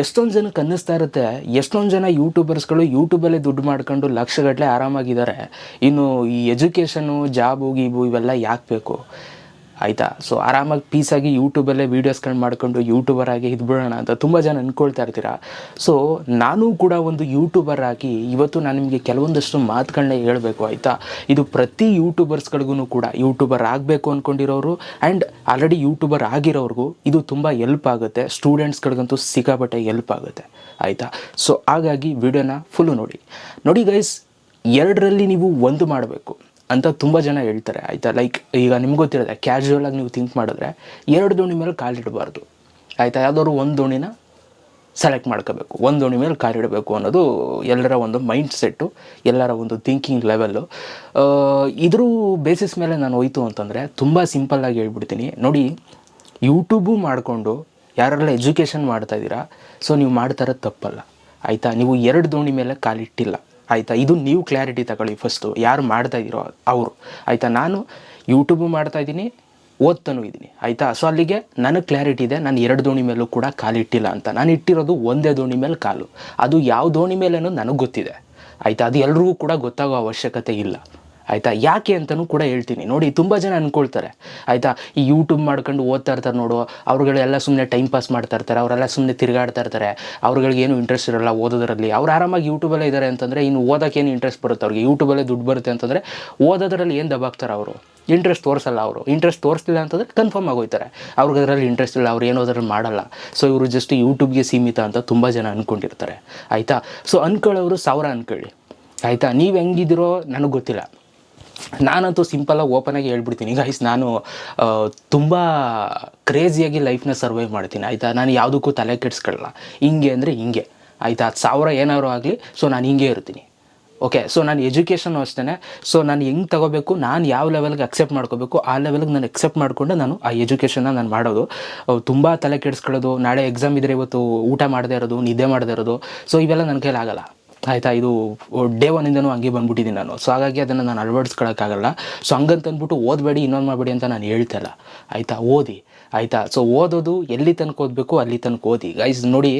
ಎಷ್ಟೊಂದು ಜನಕ್ಕೆ ಅನ್ನಿಸ್ತಾ ಇರುತ್ತೆ, ಎಷ್ಟೊಂದು ಜನ ಯೂಟ್ಯೂಬರ್ಸ್ಗಳು ಯೂಟ್ಯೂಬಲ್ಲೇ ದುಡ್ಡು ಮಾಡ್ಕೊಂಡು ಲಕ್ಷಗಟ್ಟಲೆ ಆರಾಮಾಗಿದ್ದಾರೆ ಇನ್ನು ಈ ಎಜುಕೇಷನು ಜಾಬು ಗೀಬು ಇವೆಲ್ಲ ಯಾಕೆ ಬೇಕು? ಆಯಿತಾ? ಸೊ ಆರಾಮಾಗಿ ಪೀಸಾಗಿ ಯೂಟ್ಯೂಬಲ್ಲೇ ವೀಡಿಯೋಸ್ಗಳು ಮಾಡ್ಕೊಂಡು ಯೂಟ್ಯೂಬರ್ ಆಗಿ ಇದ್ಬಿಡೋಣ ಅಂತ ತುಂಬ ಜನ ಅಂದ್ಕೊಳ್ತಾ ಇರ್ತೀರಾ? ಸೊ ನಾನು ಕೂಡ ಒಂದು ಯೂಟ್ಯೂಬರ್ ಆಗಿ ಇವತ್ತು ನಾನು ನಿಮಗೆ ಕೆಲವೊಂದಷ್ಟು ಮಾತುಗಳನ್ನ ಹೇಳಬೇಕು, ಆಯಿತಾ? ಇದು ಪ್ರತಿ ಯೂಟ್ಯೂಬರ್ಸ್ಗಳಿಗೂ ಕೂಡ ಯೂಟ್ಯೂಬರ್ ಆಗಬೇಕು ಅಂದ್ಕೊಂಡಿರೋರು ಆ್ಯಂಡ್ ಆಲ್ರೆಡಿ ಯೂಟ್ಯೂಬರ್ ಆಗಿರೋರಿಗೂ ಇದು ತುಂಬ ಎಲ್ಪ್ ಆಗುತ್ತೆ. ಸ್ಟೂಡೆಂಟ್ಸ್ಗಳಿಗಂತೂ ಸಿಕ್ಕಾಪಟ್ಟೆ ಎಲ್ಪ್ ಆಗುತ್ತೆ, ಆಯಿತಾ? ಸೊ ಹಾಗಾಗಿ ವಿಡಿಯೋನ ಫುಲ್ಲು ನೋಡಿ. ನೋಡಿ ಗೈಸ್ ಎರಡರಲ್ಲಿ ನೀವು ಒಂದು ಮಾಡಬೇಕು. ಅಂತ ತುಂಬ ಜನ ಹೇಳ್ತಾರೆ, ಆಯಿತಾ? ಲೈಕ್ ಈಗ ನಿಮ್ಗೆ ಗೊತ್ತಿರುತ್ತೆ ಕ್ಯಾಶುವಲ್ ಆಗಿ ನೀವು ಥಿಂಕ್ ಮಾಡಿದ್ರೆ ಎರಡು ದೋಣಿ ಮೇಲೆ ಕಾಲಿಡಬಾರ್ದು ಆಯಿತಾ? ಯಾವ್ದಾದ್ರು ಒಂದು ದೋಣಿನ ಸೆಲೆಕ್ಟ್ ಮಾಡ್ಕೋಬೇಕು. ಒಂದು ದೋಣಿ ಮೇಲೆ ಕಾಲಿಡಬೇಕು ಅನ್ನೋದು ಎಲ್ಲರ ಒಂದು ಮೈಂಡ್ ಸೆಟ್ಟು ಎಲ್ಲರ ಒಂದು ಥಿಂಕಿಂಗ್ ಲೆವೆಲ್ಲು ಇದ್ರ ಬೇಸಿಸ್ ಮೇಲೆ ನಾನು ಹೋಯ್ತು ಅಂತಂದರೆ ತುಂಬ ಸಿಂಪಲ್ಲಾಗಿ ಹೇಳ್ಬಿಡ್ತೀನಿ. ನೋಡಿ ಯೂಟ್ಯೂಬು ಮಾಡಿಕೊಂಡು ಯಾರೆಲ್ಲ ಎಜುಕೇಷನ್ ಮಾಡ್ತಾ ಇದ್ದೀರಾ ಸೊ ನೀವು ಮಾಡ್ತಾ ಇರೋದು ತಪ್ಪಲ್ಲ. ಆಯಿತಾ? ನೀವು ಎರಡು ದೋಣಿ ಮೇಲೆ ಕಾಲಿಟ್ಟಿಲ್ಲ ಆಯಿತಾ? ಇದು ನೀವು ಕ್ಲಾರಿಟಿ ತಗೊಳ್ಳಿ ಫಸ್ಟು ಯಾರು ಮಾಡ್ತಾ ಇದ್ದೀರೋ ಅವರು. ಆಯಿತಾ? ನಾನು ಯೂಟ್ಯೂಬು ಮಾಡ್ತಾ ಇದ್ದೀನಿ, ಓದ್ತಾನೂ ಇದ್ದೀನಿ. ಆಯಿತಾ? ಸೊ ಅಲ್ಲಿಗೆ ನನಗೆ ಕ್ಲಾರಿಟಿ ಇದೆ, ನಾನು ಎರಡು ದೋಣಿ ಮೇಲೂ ಕೂಡ ಕಾಲಿಟ್ಟಿಲ್ಲ ಅಂತ. ನಾನು ಇಟ್ಟಿರೋದು ಒಂದೇ ದೋಣಿ ಮೇಲೆ ಕಾಲು. ಅದು ಯಾವ ದೋಣಿ ಮೇಲೆ ನನಗೆ ಗೊತ್ತಿದೆ. ಆಯಿತಾ? ಅದು ಎಲ್ರಿಗೂ ಕೂಡ ಗೊತ್ತಾಗೋ ಅವಶ್ಯಕತೆ ಇಲ್ಲ. ಆಯಿತಾ? ಯಾಕೆ ಅಂತಲೂ ಕೂಡ ಹೇಳ್ತೀನಿ. ನೋಡಿ, ತುಂಬ ಜನ ಅಂದ್ಕೊಳ್ತಾರೆ ಆಯಿತಾ? ಈ ಯೂಟ್ಯೂಬ್ ಮಾಡ್ಕೊಂಡು ಓದ್ತಾ ಇರ್ತಾರೆ ನೋಡು. ಅವ್ರುಗಳೆಲ್ಲ ಸುಮ್ಮನೆ ಟೈಮ್ ಪಾಸ್ ಮಾಡ್ತಾ ಇರ್ತಾರೆ. ಅವರೆಲ್ಲ ಸುಮ್ಮನೆ ತಿರುಗಾಡ್ತಾ ಇರ್ತಾರೆ. ಅವ್ರುಗಳಿಗೆ ಏನು ಇಂಟ್ರೆಸ್ಟ್ ಇರೋಲ್ಲ ಓದೋದರಲ್ಲಿ. ಅವ್ರು ಆರಾಮಾಗಿ ಯೂಟ್ಯೂಬಲ್ಲೇ ಇದ್ದಾರೆ ಅಂತಂದರೆ ಇನ್ನು ಓದೋಕೆ ಏನು ಇಂಟ್ರೆಸ್ಟ್ ಬರುತ್ತೆ ಅವ್ರಿಗೆ? ಯೂಟ್ಯೂಬಲ್ಲೇ ದುಡ್ಡು ಬರುತ್ತೆ ಅಂತಂದರೆ ಓದೋದರಲ್ಲಿ ಏನು ದಬಾಗ್ತಾರೆ ಅವರು? ಇಂಟ್ರೆಸ್ಟ್ ತೋರಿಸಲ್ಲ ಅವರು. ಇಂಟ್ರೆಸ್ಟ್ ತೋರಿಸ್ತಿಲ್ಲ ಅಂತಂದರೆ ಕನ್ಫರ್ಮ್ ಆಗೋಯ್ತಾರೆ. ಅವ್ರಿಗೆ ಅದರಲ್ಲಿ ಇಂಟ್ರೆಸ್ಟ್ ಇಲ್ಲ. ಅವ್ರು ಏನೋದ್ರಲ್ಲಿ ಮಾಡಲ್ಲ. ಸೊ ಇವರು ಜಸ್ಟ್ ಯೂಟ್ಯೂಬ್ಗೆ ಸೀಮಿತ ಅಂತ ತುಂಬ ಜನ ಅಂದ್ಕೊಂಡಿರ್ತಾರೆ ಆಯಿತಾ? ಸೊ ಅಂದ್ಕೊಳ್ಳೋರು ಸಾವಿರ ಅಂದ್ಕೊಳ್ಳಿ ಆಯಿತಾ? ನೀವು ಹೆಂಗಿದ್ದೀರೋ ನನಗೆ ಗೊತ್ತಿಲ್ಲ. ನಾನಂತೂ ಸಿಂಪಲಾಗಿ ಓಪನಾಗಿ ಹೇಳ್ಬಿಡ್ತೀನಿ. ಗೈಸ್ ನಾನು ತುಂಬ ಕ್ರೇಜಿಯಾಗಿ ಲೈಫ್ನ ಸರ್ವೈವ್ ಮಾಡ್ತೀನಿ. ಆಯಿತಾ? ನಾನು ಯಾವುದಕ್ಕೂ ತಲೆ ಕೆಡಿಸ್ಕೊಳ್ಳಲ್ಲ ಹಿಂಗೆ ಅಂದರೆ ಹಿಂಗೆ. ಆಯಿತಾ? ಹತ್ತು ಸಾವಿರ ಏನಾದ್ರು ಆಗಲಿ ಸೊ ನಾನು ಹಿಂಗೆ ಇರ್ತೀನಿ. ಓಕೆ ಸೊ ನಾನು ಎಜುಕೇಷನ್ ಅಷ್ಟೇ ಸೊ ನಾನು ಹೆಂಗೆ ತಗೋಬೇಕು? ನಾನು ಯಾವ ಲೆವೆಲ್ಗೆ ಅಕ್ಸೆಪ್ಟ್ ಮಾಡ್ಕೋಬೇಕು? ಆ ಲೆವೆಲ್ಗೆ ನಾನು ಅಕ್ಸೆಪ್ಟ್ ಮಾಡಿಕೊಂಡು ನಾನು ಆ ಎಜುಕೇಷನ್ನ ನಾನು ಮಾಡೋದು. ತುಂಬ ತಲೆ ಕೆಡಿಸ್ಕೊಳ್ಳೋದು. ನಾಳೆ ಎಕ್ಸಾಮ್ ಇದ್ದರೆ ಇವತ್ತು ಊಟ ಮಾಡದೇ ಇರೋದು, ನಿದ್ದೆ ಮಾಡದೇ ಇರೋದು. ಸೊ ಇವೆಲ್ಲ ನನ್ನ ಕೈಲಾಗಲ್ಲ ಆಯಿತಾ, ಇದು ಡೇ ಒನ್ನಿಂದನೂ ಹಂಗೆ ಬಂದ್ಬಿಟ್ಟಿದ್ದೀನಿ ನಾನು. ಸೊ ಹಾಗಾಗಿ ಅದನ್ನು ನಾನು ಅಳವಡಿಸ್ಕೊಳಕ್ಕಾಗಲ್ಲ. ಸೊ ಹಂಗಂತ ಅಂದ್ಬಿಟ್ಟು ಓದಬೇಡಿ, ಇನ್ನೊಂದು ಮಾಡಬೇಡಿ ಅಂತ ನಾನು ಹೇಳ್ತಲ್ಲ ಆಯಿತಾ, ಓದಿ. ಆಯಿತಾ? ಸೊ ಓದೋದು ಎಲ್ಲಿ ತನಕ ಓದಬೇಕು, ಅಲ್ಲಿ ತನಕ ಓದಿ. ಗೈಸ್ ನೋಡಿ,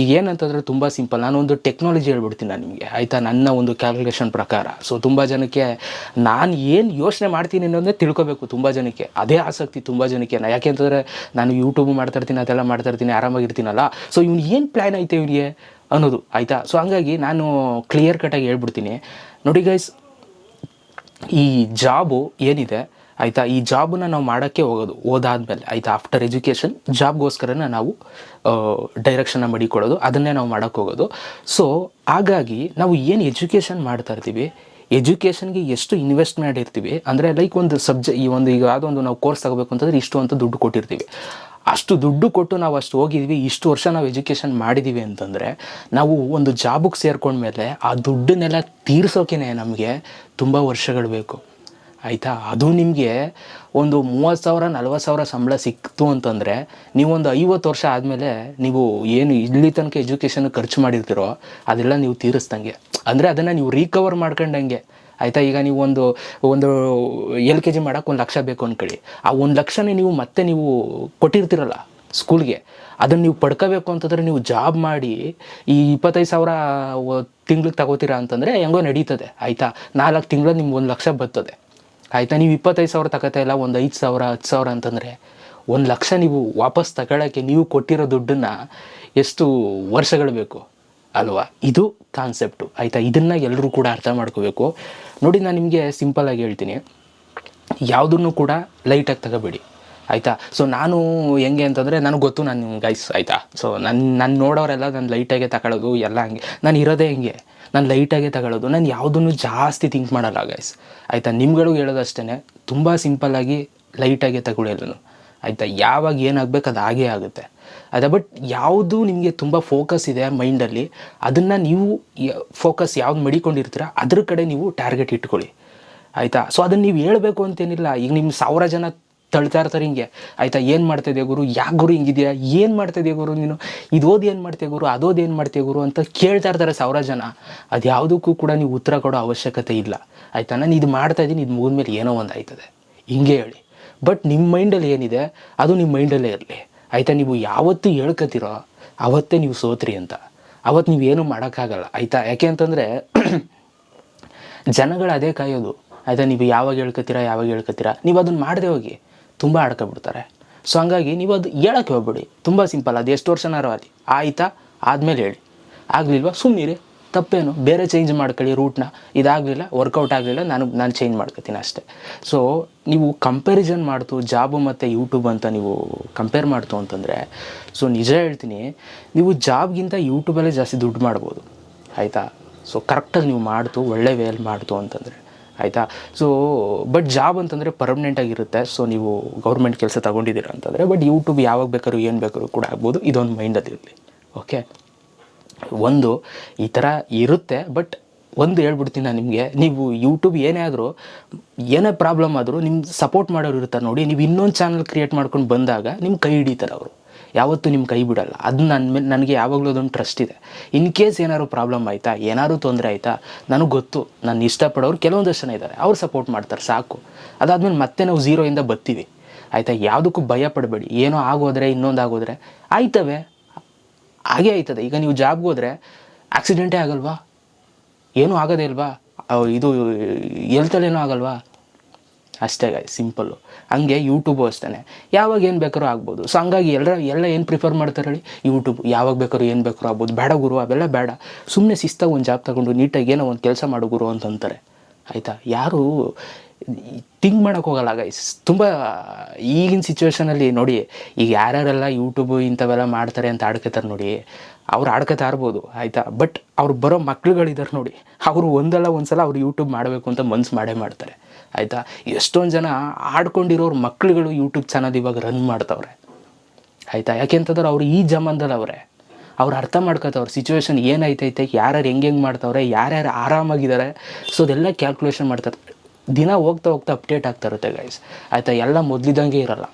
ಈಗ ಏನಂತಂದರೆ ತುಂಬ ಸಿಂಪಲ್ ನಾನೊಂದು ಟೆಕ್ನಾಲಜಿ ಹೇಳ್ಬಿಡ್ತೀನಿ ನಾನು ನಿಮಗೆ, ಆಯಿತಾ? ನನ್ನ ಒಂದು ಕ್ಯಾಲ್ಕುಲೇಷನ್ ಪ್ರಕಾರ. ಸೊ ತುಂಬ ಜನಕ್ಕೆ ನಾನು ಏನು ಯೋಚನೆ ಮಾಡ್ತೀನಿ ಅನ್ನೋದನ್ನೇ ತಿಳ್ಕೊಬೇಕು ತುಂಬ ಜನಕ್ಕೆ. ಅದೇ ಆಸಕ್ತಿ ತುಂಬ ಜನಕ್ಕೆ. ನಾ ಯಾಕೆಂತಂದರೆ ನಾನು ಯೂಟ್ಯೂಬ್ ಮಾಡ್ತಾ ಇರ್ತೀನಿ, ಅದೆಲ್ಲ ಮಾಡ್ತಾ ಇರ್ತೀನಿ, ಆರಾಮಾಗಿರ್ತೀನಲ್ಲ. ಸೊ ಇವ್ನು ಏನು ಪ್ಲ್ಯಾನ್ ಐತೆ ಇವರಿಗೆ ಅನ್ನೋದು, ಆಯಿತಾ? ಸೊ ಹಂಗಾಗಿ ನಾನು ಕ್ಲಿಯರ್ ಕಟ್ಟಾಗಿ ಹೇಳ್ಬಿಡ್ತೀನಿ. ನೋಡಿ ಗೈಸ್ ಈ ಜಾಬು ಏನಿದೆ ಆಯಿತಾ? ಈ ಜಾಬನ್ನ ನಾವು ಮಾಡೋಕ್ಕೆ ಹೋಗೋದು ಓದಾದ್ಮೇಲೆ ಆಯಿತಾ? ಆಫ್ಟರ್ ಎಜುಕೇಷನ್ ಜಾಬ್ಗೋಸ್ಕರನೇ ನಾವು ಡೈರೆಕ್ಷನ್ನ ಮಡಿಕೊಡೋದು ಅದನ್ನೇ ನಾವು ಮಾಡೋಕ್ಕೆ ಹೋಗೋದು. ಸೊ ಹಾಗಾಗಿ ನಾವು ಏನು ಎಜುಕೇಷನ್ ಮಾಡ್ತಾ ಇರ್ತೀವಿ? ಎಜುಕೇಷನ್ಗೆ ಎಷ್ಟು ಇನ್ವೆಸ್ಟ್ ಮಾಡಿರ್ತೀವಿ ಅಂದರೆ ಲೈಕ್ ಒಂದು ಸಬ್ಜೆ ಈ ಒಂದು ಈಗ ಯಾವುದೋ ಒಂದು ನಾವು ಕೋರ್ಸ್ ತಗೋಬೇಕು ಅಂತಂದರೆ ಇಷ್ಟು ಅಂತ ದುಡ್ಡು ಕೊಟ್ಟಿರ್ತೀವಿ. ಅಷ್ಟು ದುಡ್ಡು ಕೊಟ್ಟು ನಾವು ಅಷ್ಟು ಹೋಗಿದ್ವಿ, ಇಷ್ಟು ವರ್ಷ ನಾವು ಎಜುಕೇಷನ್ ಮಾಡಿದ್ದೀವಿ ಅಂತಂದರೆ, ನಾವು ಒಂದು ಜಾಬಿಗೆ ಸೇರ್ಕೊಂಡ್ಮೇಲೆ ಆ ದುಡ್ಡನ್ನೆಲ್ಲ ತೀರಿಸೋಕೆ ನಮಗೆ ತುಂಬ ವರ್ಷಗಳು ಬೇಕು. ಆಯಿತಾ? ಅದು ನಿಮಗೆ ಒಂದು ಮೂವತ್ತು ಸಾವಿರ, ನಲ್ವತ್ತು ಸಾವಿರ ಸಂಬಳ ಸಿಕ್ತು ಅಂತಂದರೆ ನೀವೊಂದು ಐವತ್ತು ವರ್ಷ ಆದಮೇಲೆ ನೀವು ಏನು ಇಲ್ಲಿ ತನಕ ಎಜುಕೇಷನ್ ಖರ್ಚು ಮಾಡಿರ್ತೀರೋ ಅದೆಲ್ಲ ನೀವು ತೀರಿಸ್ದಂಗೆ. ಅಂದರೆ ಅದನ್ನು ನೀವು ರೀಕವರ್ ಮಾಡ್ಕೊಂಡಂಗೆ. ಆಯಿತಾ? ಈಗ ನೀವು ಒಂದು ಒಂದು ಎಲ್ ಕೆ ಜಿ ಮಾಡೋಕ್ಕೆ ಒಂದು ಲಕ್ಷ ಬೇಕು ಅಂದ್ಕೊಳ್ಳಿ ಆ ಒಂದು ಲಕ್ಷನೇ ನೀವು ಮತ್ತೆ ನೀವು ಕೊಟ್ಟಿರ್ತೀರಲ್ಲ ಸ್ಕೂಲ್ಗೆ ಅದನ್ನು ನೀವು ಪಡ್ಕೋಬೇಕು ಅಂತಂದರೆ ನೀವು ಜಾಬ್ ಮಾಡಿ ಈ ಇಪ್ಪತ್ತೈದು ಸಾವಿರ ತಿಂಗ್ಳಿಗೆ ತಗೋತೀರಾ ಅಂತಂದರೆ ಹೆಂಗೋ ನಡೀತದೆ. ಆಯಿತಾ? ನಾಲ್ಕು ತಿಂಗಳು ನಿಮ್ಗೆ ಒಂದು ಲಕ್ಷ ಬರ್ತದೆ. ಆಯಿತಾ? ನೀವು ಇಪ್ಪತ್ತೈದು ಸಾವಿರ ತಗೋತಾ ಇಲ್ಲ, ಒಂದು ಐದು ಸಾವಿರ, ಹತ್ತು ಸಾವಿರ ಅಂತಂದರೆ ಒಂದು ಲಕ್ಷ ನೀವು ವಾಪಸ್ ತಗೊಳ್ಳೋಕ್ಕೆ ನೀವು ಕೊಟ್ಟಿರೋ ದುಡ್ಡನ್ನು ಎಷ್ಟು ವರ್ಷಗಳು ಬೇಕು? ಅಲ್ವಾ? ಇದು ಕಾನ್ಸೆಪ್ಟು ಆಯಿತಾ? ಇದನ್ನು ಎಲ್ಲರೂ ಕೂಡ ಅರ್ಥ ಮಾಡ್ಕೋಬೇಕು. ನೋಡಿ, ನಾನು ನಿಮಗೆ ಸಿಂಪಲಾಗಿ ಹೇಳ್ತೀನಿ. ಯಾವುದನ್ನು ಕೂಡ ಲೈಟಾಗಿ ತಗೋಬೇಡಿ. ಆಯಿತಾ? ಸೊ ನಾನು ಹೆಂಗೆ ಅಂತಂದರೆ ನನಗೆ ಗೊತ್ತು ನಾನು ಗೈಸ್ ಆಯಿತಾ? ಸೊ ನನ್ನ ನನ್ನ ನೋಡೋರೆಲ್ಲ ನಾನು ಲೈಟಾಗೆ ತಗೊಳ್ಳೋದು ಎಲ್ಲ ಹಂಗೆ. ನಾನು ಇರೋದೇ ಹಿಂಗೆ? ನಾನು ಲೈಟಾಗೆ ತಗೊಳ್ಳೋದು. ನಾನು ಯಾವುದನ್ನು ಜಾಸ್ತಿ ಥಿಂಕ್ ಮಾಡಲ್ಲ ಗೈಸ್ ಆಯಿತಾ? ನಿಮ್ಗಳು ಹೇಳೋದಷ್ಟೇ ತುಂಬ ಸಿಂಪಲ್ಲಾಗಿ ಲೈಟಾಗೆ ತಗೊಳ್ಳಿ ನಾನು ಆಯಿತಾ? ಯಾವಾಗ ಏನಾಗಬೇಕು ಅದು ಹಾಗೇ ಆಗುತ್ತೆ. ಅದೇ ಬಟ್ ಯಾವುದು ನಿಮಗೆ ತುಂಬ ಫೋಕಸ್ ಇದೆ ಮೈಂಡಲ್ಲಿ ಅದನ್ನು ನೀವು ಫೋಕಸ್ ಯಾವ್ದು ಮಡಿಕೊಂಡಿರ್ತೀರ, ಅದ್ರ ಕಡೆ ನೀವು ಟಾರ್ಗೆಟ್ ಇಟ್ಕೊಳ್ಳಿ. ಆಯಿತಾ? ಸೊ ಅದನ್ನು ನೀವು ಹೇಳಬೇಕು ಅಂತೇನಿಲ್ಲ. ಈಗ ನಿಮ್ಮ ಸಾವಿರ ಜನ ತಳ್ತಾ ಇರ್ತಾರೆ ಹಿಂಗೆ. ಆಯಿತಾ, ಏನು ಮಾಡ್ತಿದ್ಯಾ ಗುರು? ಯಾಕೆ ಗುರು ಹಿಂಗಿದೆಯಾ ಏನು ಮಾಡ್ತಿದ್ಯಾ ಗುರು ನೀನು? ಇದೋದು ಏನು ಮಾಡ್ತೀಯ ಗುರು? ಅದೋದು ಏನು ಮಾಡ್ತೀಯ ಗುರು ಅಂತ ಕೇಳ್ತಾ ಇರ್ತಾರೆ ಸಾವಿರ ಜನ. ಅದು ಯಾವುದಕ್ಕೂ ಕೂಡ ನೀವು ಉತ್ತರ ಕೊಡೋ ಅವಶ್ಯಕತೆ ಇಲ್ಲ. ಆಯ್ತಾ, ನಾನು ಇದು ಮಾಡ್ತಾ ಇದ್ದೀನಿ, ಇದು ಮುಗಿದ್ಮೇಲೆ ಏನೋ ಒಂದು ಆಯ್ತದೆ. ಹಿಂಗೆ ಹೇಳಿ. ಬಟ್ ನಿಮ್ಮ ಮೈಂಡಲ್ಲಿ ಏನಿದೆ? ಅದು ನಿಮ್ಮ ಮೈಂಡಲ್ಲೇ ಇರಲಿ. ಆಯಿತಾ, ನೀವು ಯಾವತ್ತೂ ಹೇಳ್ಕೊತಿರೋ ಅವತ್ತೇ ನೀವು ಸೋತ್ರಿ ಅಂತ. ಅವತ್ತು ನೀವೇನು ಮಾಡೋಕ್ಕಾಗಲ್ಲ. ಆಯ್ತಾ, ಯಾಕೆ ಅಂತಂದರೆ ಜನಗಳು ಅದೇ ಕಾಯೋದು. ಆಯ್ತಾ, ನೀವು ಯಾವಾಗ ಹೇಳ್ಕೊತೀರಾ ಯಾವಾಗ ಹೇಳ್ಕೊತೀರಾ? ನೀವು ಅದನ್ನು ಮಾಡದೆ ಹೋಗಿ. ತುಂಬ ಆಡ್ಕೊಬಿಡ್ತಾರೆ ಸೊ ಹಂಗಾಗಿ ನೀವು ಅದು ಹೇಳೋಕ್ಕೆ ಹೋಗ್ಬೇಡಿ. ತುಂಬ ಸಿಂಪಲ್ ಅದು ಎಷ್ಟು ವರ್ಷನಾರು ಅಲ್ಲಿ ಆಯಿತಾ? ಆದಮೇಲೆ ಹೇಳಿ. ಆಗಲಿಲ್ವಾ? ಸುಮ್ಮನಿರಿ ತಪ್ಪೇನು? ಬೇರೆ ಚೇಂಜ್ ಮಾಡ್ಕೊಳ್ಳಿ ರೂಟ್ನ ಇದಾಗಲಿಲ್ಲ ವರ್ಕೌಟ್ ಆಗಲಿಲ್ಲ, ನಾನು ನಾನು ಚೇಂಜ್ ಮಾಡ್ಕೊತೀನಿ ಅಷ್ಟೇ. ಸೊ ನೀವು ಕಂಪ್ಯಾರಿಸನ್ ಮಾಡ್ತು ಜಾಬು ಮತ್ತು ಯೂಟ್ಯೂಬ್ ಅಂತ ನೀವು ಕಂಪೇರ್ ಮಾಡ್ತು ಅಂತಂದರೆ ಸೊ ನಿಜ ಹೇಳ್ತೀನಿ, ನೀವು ಜಾಬ್ಗಿಂತ ಯೂಟ್ಯೂಬಲ್ಲೇ ಜಾಸ್ತಿ ದುಡ್ಡು ಮಾಡ್ಬೋದು. ಆಯಿತಾ? ಸೊ ಕರೆಕ್ಟಾಗಿ ನೀವು ಮಾಡ್ತು, ಒಳ್ಳೆ ವೇಲ್ ಮಾಡ್ತು ಅಂತಂದರೆ. ಆಯಿತಾ? ಸೊ ಬಟ್ ಜಾಬ್ ಅಂತಂದರೆ ಪರ್ಮನೆಂಟ್ ಆಗಿರುತ್ತೆ. ಸೊ ನೀವು ಗೌರ್ಮೆಂಟ್ ಕೆಲಸ ತಗೊಂಡಿದ್ದೀರಾ ಅಂತಂದರೆ ಬಟ್ ಯೂಟ್ಯೂಬ್ ಯಾವಾಗ ಬೇಕಾದ್ರೂ ಏನು ಬೇಕಾದ್ರೂ ಕೂಡ ಆಗ್ಬೋದು. ಇದೊಂದು ಮೈಂಡ್ ಅದಿರಲಿ ಓಕೆ ಒಂದು, ಈ ಥರ ಇರುತ್ತೆ ಬಟ್ ಒಂದು ಹೇಳ್ಬಿಡ್ತೀನಿ ನಾನು ನಿಮಗೆ. ನೀವು ಯೂಟ್ಯೂಬ್ ಏನೇ ಆದರೂ, ಏನೇ ಪ್ರಾಬ್ಲಮ್ ಆದರೂ ನಿಮ್ಮ ಸಪೋರ್ಟ್ ಮಾಡೋರು ಇರ್ತಾರೆ ನೋಡಿ. ನೀವು ಇನ್ನೊಂದು ಚಾನಲ್ ಕ್ರಿಯೇಟ್ ಮಾಡ್ಕೊಂಡು ಬಂದಾಗ ನಿಮ್ಮ ಕೈ ಹಿಡಿತಾರೆ ಅವರು. ಯಾವತ್ತೂ ನಿಮ್ಮ ಕೈ ಬಿಡಲ್ಲ. ಅದು ನನ್ನ ಮೇಲೆ, ನನಗೆ ಯಾವಾಗಲೂ ಅದೊಂದು ಟ್ರಸ್ಟ್ ಇದೆ. ಇನ್ ಕೇಸ್ ಏನಾದ್ರು ಪ್ರಾಬ್ಲಮ್ ಆಯಿತಾ, ಏನಾದ್ರು ತೊಂದರೆ ಆಯಿತಾ, ನನಗೆ ಗೊತ್ತು. ನಾನು ಇಷ್ಟಪಡೋರು ಕೆಲವೊಂದಷ್ಟು ಜನ ಇದ್ದಾರೆ ಅವ್ರು ಸಪೋರ್ಟ್ ಮಾಡ್ತಾರೆ, ಸಾಕು. ಅದಾದಮೇಲೆ ಮತ್ತೆ ನಾವು ಝೀರೋಯಿಂದ ಬತ್ತೀವಿ. ಆಯಿತಾ? ಯಾವುದಕ್ಕೂ ಭಯ ಪಡಬೇಡಿ. ಏನೋ ಆಗೋದ್ರೆ, ಇನ್ನೊಂದು ಆಗೋದ್ರೆ. ಆಯ್ತವೆ. ಹಾಗೇ ಆಯ್ತದೆ. ಈಗ ನೀವು ಜಾಬ್ಗೆ ಹೋದರೆ ಆಕ್ಸಿಡೆಂಟೇ ಆಗಲ್ವಾ? ಏನೂ ಆಗೋದೇ ಇಲ್ವಾ? ಇದು ಎಲ್ತಲೇನೂ ಆಗಲ್ವಾ? ಅಷ್ಟೇ ಗಾಯ್ ಸಿಂಪಲ್ಲು ಹಂಗೆ ಯೂಟ್ಯೂಬು ಅಷ್ಟೇ ಯಾವಾಗ ಏನು ಬೇಕಾದ್ರೂ ಆಗ್ಬೋದು. ಸೊ ಹಂಗಾಗಿ ಎಲ್ಲರ ಎಲ್ಲ ಏನು ಪ್ರಿಫರ್ ಮಾಡ್ತಾರೆ ಹೇಳಿ? ಯೂಟ್ಯೂಬ್ ಯಾವಾಗ ಬೇಕಾದ್ರೂ ಏನು ಬೇಕಾದ್ರೂ ಆಗ್ಬೋದು. ಬೇಡ ಗುರು, ಅವೆಲ್ಲ ಬೇಡ. ಸುಮ್ಮನೆ ಶಿಸ್ತಾಗಿ ಒಂದು ಜಾಬ್ ತಗೊಂಡು ನೀಟಾಗಿ ಏನೋ ಒಂದು ಕೆಲಸ ಮಾಡು ಗುರು ಅಂತಂತಾರೆ ಆಯಿತಾ? ಯಾರು ಥಿಂಕ್ ಮಾಡೋಕೆ ಹೋಗಲ್ಲ ಗೈಸ್ ತುಂಬ ಈಗಿನ ಸಿಚುವೇಷನಲ್ಲಿ ನೋಡಿ, ಈಗ ಯಾರ್ಯಾರೆಲ್ಲ ಯೂಟ್ಯೂಬು ಇಂಥವೆಲ್ಲ ಮಾಡ್ತಾರೆ ಅಂತ ಆಡ್ಕೋತಾರೆ ನೋಡಿ, ಅವ್ರು ಆಡ್ಕೋತಾ ಇರ್ಬೋದು, ಆಯಿತಾ? ಬಟ್ ಅವ್ರು ಬರೋ ಮಕ್ಳುಗಳಿದ್ದಾರೆ ನೋಡಿ, ಅವರು ಒಂದಲ್ಲ ಒಂದು ಸಲ ಅವ್ರು ಯೂಟ್ಯೂಬ್ ಮಾಡಬೇಕು ಅಂತ ಮನ್ಸು ಮಾಡೇ ಮಾಡ್ತಾರೆ. ಆಯಿತಾ? ಎಷ್ಟೊಂದು ಜನ ಆಡ್ಕೊಂಡಿರೋರು ಮಕ್ಕಳುಗಳು ಯೂಟ್ಯೂಬ್ ಚಾನಲ್ ಇವಾಗ ರನ್ ಮಾಡ್ತವ್ರೆ. ಆಯಿತಾ? ಯಾಕೆಂತಂದ್ರೆ ಅವ್ರು ಈ ಜಮಾನದಲ್ಲಿ ಅವರೆ ಅವ್ರು ಅರ್ಥ ಮಾಡ್ಕೋತವ್ರೆ. ಸಿಚುವೇಶನ್ ಏನಾಯ್ತೈತೆ? ಯಾರ್ಯಾರು ಹೆಂಗೆ ಹೆಂಗೆ ಮಾಡ್ತವ್ರೆ? ಯಾರ್ಯಾರು ಆರಾಮಾಗಿದ್ದಾರೆ ಸೊ ಅದೆಲ್ಲ ಕ್ಯಾಲ್ಕುಲೇಷನ್ ಮಾಡ್ತಾರೆ. ದಿನ ಹೋಗ್ತಾ ಹೋಗ್ತಾ ಅಪ್ಡೇಟ್ ಆಗ್ತಾ ಇರುತ್ತೆ ಗೈಸ್ ಆಯಿತಾ? ಎಲ್ಲ ಮೊದಲಿದ್ದಂಗೆ ಇರಲ್ಲ.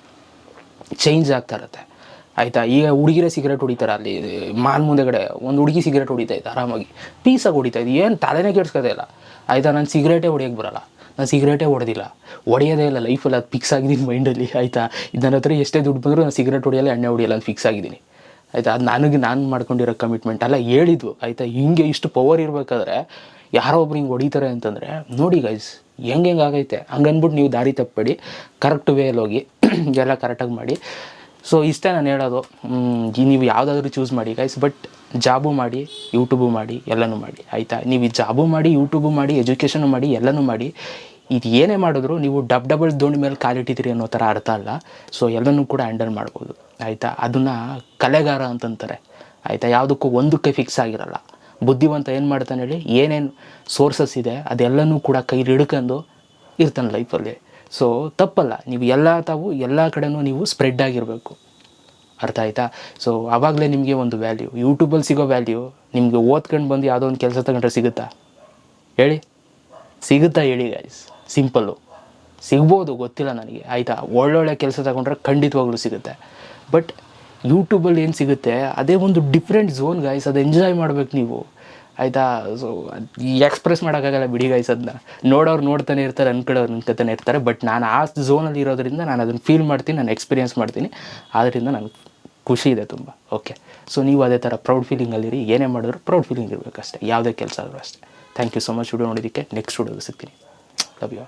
ಚೇಂಜ್ ಆಗ್ತಾ ಇರುತ್ತೆ. ಆಯಿತಾ? ಈಗ ಹುಡುಗಿರೇ ಸಿಗರೇಟ್ ಹೊಡಿತಾರೆ ಅಲ್ಲಿ? ಮಾಲ್ ಮುಂದೆಗಡೆ ಒಂದು ಹುಡುಗಿ ಸಿಗರೇಟ್ ಹೊಡಿತಾ ಇದ್ದೆ ಆರಾಮಾಗಿ. ಪೀಸಾಗಿ ಇದೆ ಏನು ತಲೆನೇ ಕೆಡ್ಸ್ಕೋದೇ ಇಲ್ಲ. ಆಯಿತಾ? ನಾನು ಸಿಗರೇಟೇ ಹೊಡಿಯೋಕ್ಕೆ ಬರಲ್ಲ. ನಾನು ಸಿಗರೇಟೇ ಹೊಡೆದಿಲ್ಲ. ಹೊಡೆಯೋದೇ ಇಲ್ಲ. ಲೈಫಲ್ಲಿ ಅದು ಫಿಕ್ಸ್ ಆಗಿದ್ದೀನಿ ಮೈಂಡಲ್ಲಿ ಆಯಿತಾ? ಇದು ನನ್ನ ಹತ್ರ ಎಷ್ಟೇ ದುಡ್ಡು ಬಂದರೂ ನಾನು ಸಿಗರೇಟ್ ಹೊಡಿಯಲ್ಲ, ಎಣ್ಣೆ ಹೊಡೆಯಲ್ಲ ಅಂತ ಫಿಕ್ಸ್ ಆಗಿದ್ದೀನಿ. ಆಯಿತಾ? ಅದು ನನಗೆ ನಾನು ಮಾಡ್ಕೊಂಡಿರೋ ಕಮಿಟ್ಮೆಂಟ್ ಅಲ್ಲ, ಹೇಳಿದ್ವು. ಆಯಿತಾ? ಹಿಂಗೆ ಇಷ್ಟು ಪವರ್ ಇರಬೇಕಾದ್ರೆ ಯಾರೋ ಒಬ್ರು ಹಿಂಗೆ ಹೊಡಿತಾರೆ ಅಂತಂದರೆ, ನೋಡಿ ಗೈಸ್ ಹೆಂಗೆ ಹೆಂಗೆ ಆಗೈತೆ? ಹಂಗನ್ಬಿಟ್ಟು ನೀವು ದಾರಿ ತಪ್ಪಬೇಡಿ. ಕರೆಕ್ಟ್ ವೇಯಲ್ಲಿ ಹೋಗಿ. ಎಲ್ಲ ಕರೆಕ್ಟಾಗಿ ಮಾಡಿ. ಸೊ ಇಷ್ಟೇ ನಾನು ಹೇಳೋದು. ನೀವು ಯಾವುದಾದ್ರೂ ಚೂಸ್ ಮಾಡಿ ಗೈಸ್ ಬಟ್ ಜಾಬು ಮಾಡಿ ಯೂಟ್ಯೂಬು ಮಾಡಿ, ಎಲ್ಲನೂ ಮಾಡಿ, ಆಯಿತಾ? ನೀವು ಈ ಜಾಬು ಮಾಡಿ ಯೂಟ್ಯೂಬು ಮಾಡಿ ಎಜುಕೇಷನು ಮಾಡಿ, ಎಲ್ಲನೂ ಮಾಡಿ, ಇದು ಏನೇ ಮಾಡಿದ್ರು ನೀವು ಡಬ್ ಡಬಲ್ ದೋಣಿ ಮೇಲೆ ಕಾಲಿಟ್ಟಿದ್ದೀರಿ ಅನ್ನೋ ಥರ ಅರ್ಥ ಅಲ್ಲ. ಸೊ ಎಲ್ಲನೂ ಕೂಡ ಹ್ಯಾಂಡಲ್ ಮಾಡ್ಬೋದು, ಆಯಿತಾ? ಅದನ್ನು ಕಲೆಗಾರ ಅಂತಂತಾರೆ, ಆಯಿತಾ? ಯಾವುದಕ್ಕೂ ಒಂದಕ್ಕೆ ಫಿಕ್ಸ್ ಆಗಿರಲ್ಲ. ಬುದ್ಧಿವಂತ ಏನು ಮಾಡ್ತಾನೆ ಹೇಳಿ? ಏನೇನು ಸೋರ್ಸಸ್ ಇದೆ, ಅದೆಲ್ಲನೂ ಕೂಡ ಕೈಲಿ ಹಿಡ್ಕೊಂಡು ಇರ್ತಾನೆ ಲೈಫಲ್ಲಿ ಸೊ ತಪ್ಪಲ್ಲ. ನೀವು ಎಲ್ಲ ತಾವು ಎಲ್ಲ ಕಡೆನೂ ನೀವು ಸ್ಪ್ರೆಡ್ ಆಗಿರಬೇಕು. ಅರ್ಥ ಆಯಿತಾ? ಸೊ ಆವಾಗಲೇ ನಿಮಗೆ ಒಂದು ವ್ಯಾಲ್ಯೂ ಯೂಟ್ಯೂಬಲ್ಲಿ ಸಿಗೋ ವ್ಯಾಲ್ಯೂ ನಿಮಗೆ ಓದ್ಕೊಂಡು ಬಂದು ಯಾವುದೋ ಒಂದು ಕೆಲಸ ತಗೊಂಡ್ರೆ ಸಿಗುತ್ತಾ? ಹೇಳಿ. ಸಿಗುತ್ತಾ ಹೇಳಿ ಗೈಸ್ ಸಿಂಪಲ್ಲು ಸಿಗ್ಬೋದು, ಗೊತ್ತಿಲ್ಲ ನನಗೆ. ಆಯಿತಾ? ಒಳ್ಳೊಳ್ಳೆ ಕೆಲಸ ತಗೊಂಡ್ರೆ ಖಂಡಿತವಾಗ್ಲೂ ಸಿಗುತ್ತೆ. ಬಟ್ ಯೂಟ್ಯೂಬಲ್ಲಿ ಏನು ಸಿಗುತ್ತೆ? ಅದೇ ಒಂದು ಡಿಫ್ರೆಂಟ್ ಝೋನ್ ಗಾಯ್ಸ್ ಅದು ಎಂಜಾಯ್ ಮಾಡ್ಬೇಕು ನೀವು. ಆಯಿತಾ? ಸೊ ಎಕ್ಸ್ಪ್ರೆಸ್ ಮಾಡೋಕ್ಕಾಗಲ್ಲ ಬಿಡಿ ಗಾಯ್ಸ್ ಅದನ್ನ ನೋಡೋರು ನೋಡ್ತಾನೆ ಇರ್ತಾರೆ ಅನ್ಕೊಳ್ಳೋರು ಅನ್ಕೋತಾನೆ ಇರ್ತಾರೆ ಬಟ್ ನಾನು ಆ ಝೋನಲ್ಲಿ ಇರೋದ್ರಿಂದ ನಾನು ಅದನ್ನು ಫೀಲ್ ಮಾಡ್ತೀನಿ, ನಾನು ಎಕ್ಸ್ಪೀರಿಯೆನ್ಸ್ ಮಾಡ್ತೀನಿ. ಆದ್ದರಿಂದ ನನಗೆ ಖುಷಿ ಇದೆ ತುಂಬ. ಓಕೆ ಸೊ ನೀವು ಅದೇ ಥರ ಪ್ರೌಡ್ ಫೀಲಿಂಗಲ್ಲಿರಿ ಏನೇ ಮಾಡಿದ್ರು ಪ್ರೌಡ್ ಫೀಲಿಂಗ್ ಇರಬೇಕಷ್ಟೇ. ಯಾವುದೇ ಕೆಲಸ ಆದರೂ ಅಷ್ಟೇ. Thank you so much video ನೋಡೋದಕ್ಕೆ ನೆಕ್ಸ್ಟ್ ವಿಡಿಯೋ ಸಿಗ್ತೀನಿ. Love you